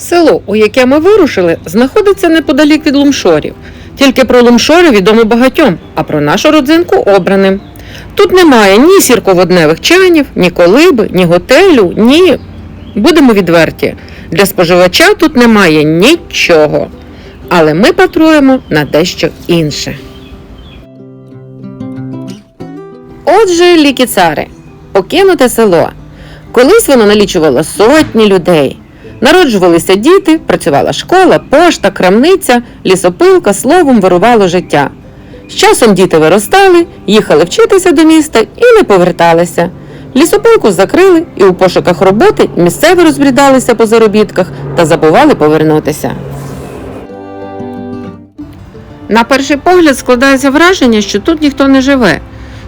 Село, у яке ми вирушили, знаходиться неподалік від Лумшорів. Тільки про Лумшори відомо багатьом, а про нашу родзинку обраним. Тут немає ні сірководневих чанів, ні колиби, ні готелю, ні. Будемо відверті. Для споживача тут немає нічого. Але ми патруємо на дещо інше. Отже, лікіцари, покинуте село. Колись воно налічувало сотні людей. Народжувалися діти, працювала школа, пошта, крамниця, лісопилка, словом вирувало життя. З часом діти виростали, їхали вчитися до міста і не поверталися. Лісопилку закрили, і у пошуках роботи місцеві розбрідалися по заробітках та забували повернутися. На перший погляд складається враження, що тут ніхто не живе.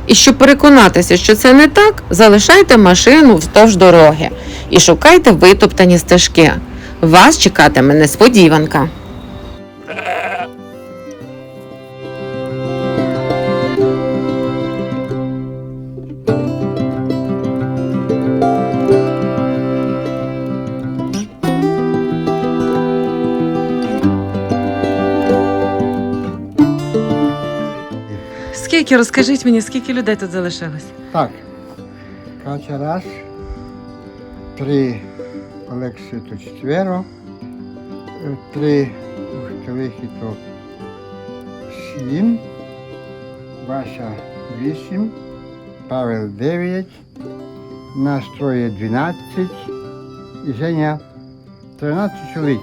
І щоб переконатися, що це не так, залишайте машину вздовж дороги і шукайте витоптані стежки. Вас чекатиме несподіванка. Скільки розкажіть мені, скільки людей тут залишилось? Так. Катя раз, три Олексію то четверо, е, три Ушкалихи то сім, Вася вісім, Павел дев'ять, нас троє дванадцять і Женя тринадцять чоловік.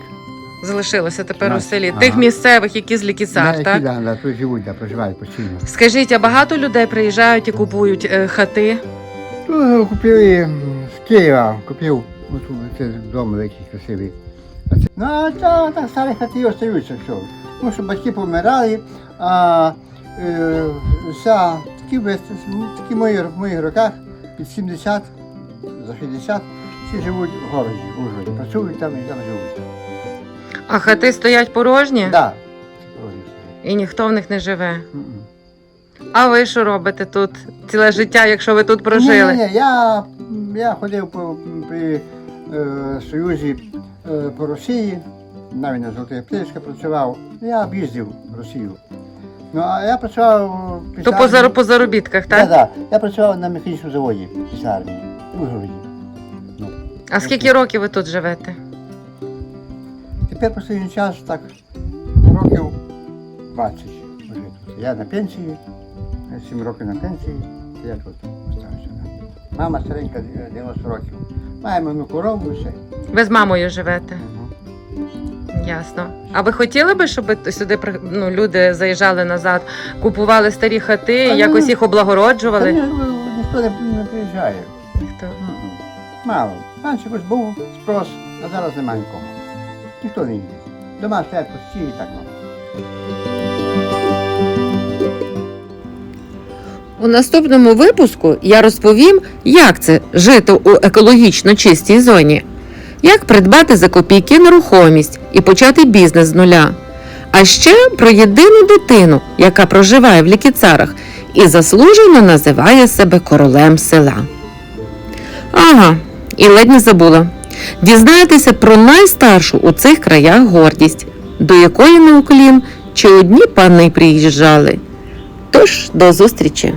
Залишилося тепер у Так. селі. Ага. Тих місцевих, які з лікіцар, так? да, да, тут живуть, да, проживають постійно. Скажіть, а багато людей приїжджають і купують е, хати? Тут е, купили з Києва, купив оту, це дом великий, красивий. А це, ну, а та, та старі хати остаються, що. Тому що батьки помирали, а е, вся, такі, такі мої, в моїх роках, під 70, за 60, всі живуть в городі, в Ужгороді. Працюють там і там живуть. А хати стоять порожні Так. Да. і ніхто в них не живе. А ви що робите тут ціле життя, якщо ви тут прожили? Ні, ні, я, я ходив по, при е, Союзі е, по Росії, навіть на Золотій Птичка працював. Я об'їздив Росію. Ну, а я працював після То по, зар... по заробітках, Да, так? да. Я працював на механічному заводі після армії, в Ужгороді. Ну. А скільки років ви тут живете? Тепер останній час так років 20 вже тут. Я на пенсії, 7 років на пенсії, я тут залишився. Мама старенька 90 років. Маємо одну корову і все. Ви з мамою живете? Ясно. А ви хотіли би, щоб сюди ну, люди заїжджали назад, купували старі хати, Та ну, якось їх Та облагороджували? ні, ну, ніхто не, не приїжджає. Ніхто. Мало. Раніше був спрос, а зараз немає нікого. Ніхто не їде. Дома стоять пусті і так. У наступному випуску я розповім, як це жити у екологічно чистій зоні, як придбати за копійки нерухомість і почати бізнес з нуля. А ще про єдину дитину, яка проживає в лікіцарах і заслужено називає себе королем села. Ага, і ледь не забула. Дізнаєтеся про найстаршу у цих краях гордість, до якої на уклін чи одні пани приїжджали. Тож до зустрічі!